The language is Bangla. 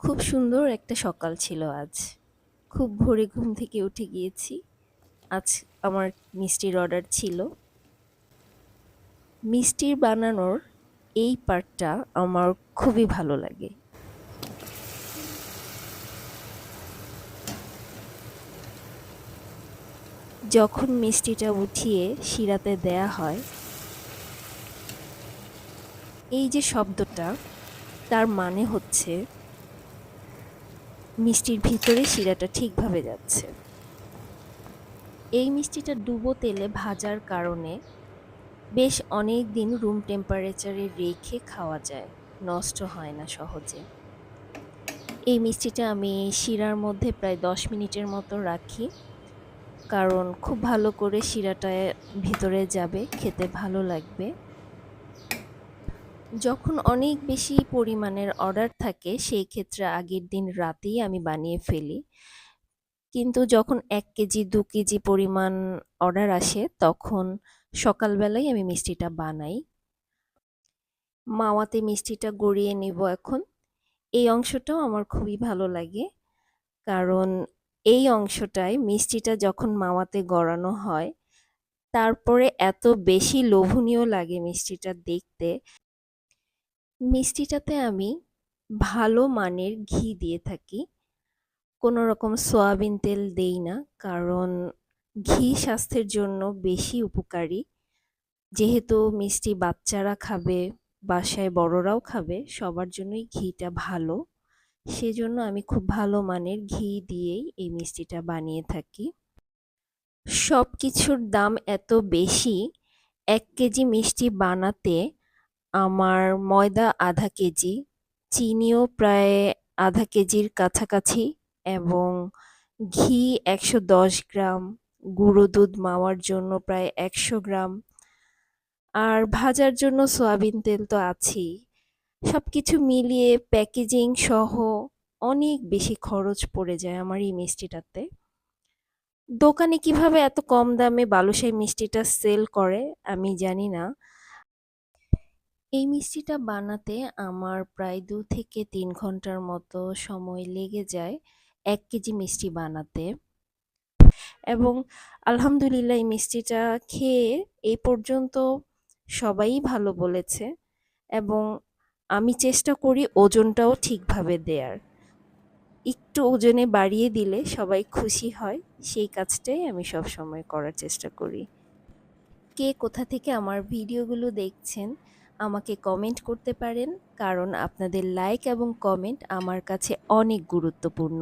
খুব সুন্দর একটা সকাল ছিল আজ। খুব ভোরে ঘুম থেকে উঠে গিয়েছি। আজ আমার মিষ্টির অর্ডার ছিল। মিষ্টির বানানোর এই পার্টটা আমার খুবই ভালো লাগে। যখন মিষ্টিটা উঠিয়ে শিরাতে দেয়া হয়, এই যে শব্দটা, তার মানে হচ্ছে মিষ্টির ভিতরে শিরাটা ঠিকভাবে যাচ্ছে। এই মিষ্টিটা ডুবো তেলে ভাজার কারণে বেশ অনেক দিন রুম টেম্পারেচারে রেখে খাওয়া যায়, নষ্ট হয় না সহজে। এই মিষ্টিটা আমি শিরার মধ্যে প্রায় দশ মিনিটের মতো রাখি, কারণ খুব ভালো করে শিরাটা ভিতরে যাবে, খেতে ভালো লাগবে। যখন অনেক বেশি পরিমাণের অর্ডার থাকে, সেই ক্ষেত্রে আগের দিন রাতেই আমি বানিয়ে ফেলি। কিন্তু যখন এক কেজি, দু কেজি পরিমাণ অর্ডার আসে, তখন সকালবেলায় আমি মিষ্টিটা বানাই। মাওয়াতে মিষ্টিটা গড়িয়ে নিব এখন। এই অংশটাও আমার খুবই ভালো লাগে, কারণ এই অংশটায় মিষ্টিটা যখন মাওয়াতে গড়ানো হয়, তারপরে এত বেশি লোভনীয় লাগে মিষ্টিটা দেখতে। মিষ্টিটাতে আমি ভালো মানের ঘি দিয়ে থাকি। কোনো রকম সয়াবিন তেল দেই না, কারণ ঘি স্বাস্থ্যের জন্য বেশি উপকারী। যেহেতু মিষ্টি বাচ্চারা খাবে, বাসায় বড়রাও খাবে, সবার জন্যই ঘিটা ভালো। সেজন্য আমি খুব ভালো মানের ঘি দিয়েই এই মিষ্টিটা বানিয়ে থাকি। সব কিছুর দাম এত বেশি, এক কেজি মিষ্টি বানাতে আমার ময়দা আধা কেজি, চিনিও প্রায় আধা কেজির কাছাকাছি এবং ঘি একশো দশ গ্রাম, গুঁড়ো দুধ মাওয়ার জন্য প্রায় একশো গ্রাম। আর ভাজার জন্য সয়াবিন তেল তো আছেই। সব কিছু মিলিয়ে প্যাকেজিং সহ অনেক বেশি খরচ পড়ে যায় আমার এই মিষ্টিটাতে। দোকানে কীভাবে এত কম দামে বালুশাহী মিষ্টিটা সেল করে আমি জানি না। এই মিষ্টিটা বানাতে আমার প্রায় দু থেকে তিন ঘণ্টার মতো সময় লেগে যায় এক কেজি মিষ্টি বানাতে। এবং আলহামদুলিল্লাহ এই মিষ্টিটা খেয়ে এই পর্যন্ত সবাই ভালো বলেছে এবং আমি চেষ্টা করি ওজনটাও ঠিকভাবে দেয়ার। একটু ওজনে বাড়িয়ে দিলে সবাই খুশি হয়, সেই কাজটাই আমি সব সময় করার চেষ্টা করি। কে কোথা থেকে আমার ভিডিওগুলো দেখছেন আমাকে কমেন্ট করতে পারেন কারণ আপনাদের লাইক এবং কমেন্ট আমার কাছে অনেক গুরুত্বপূর্ণ।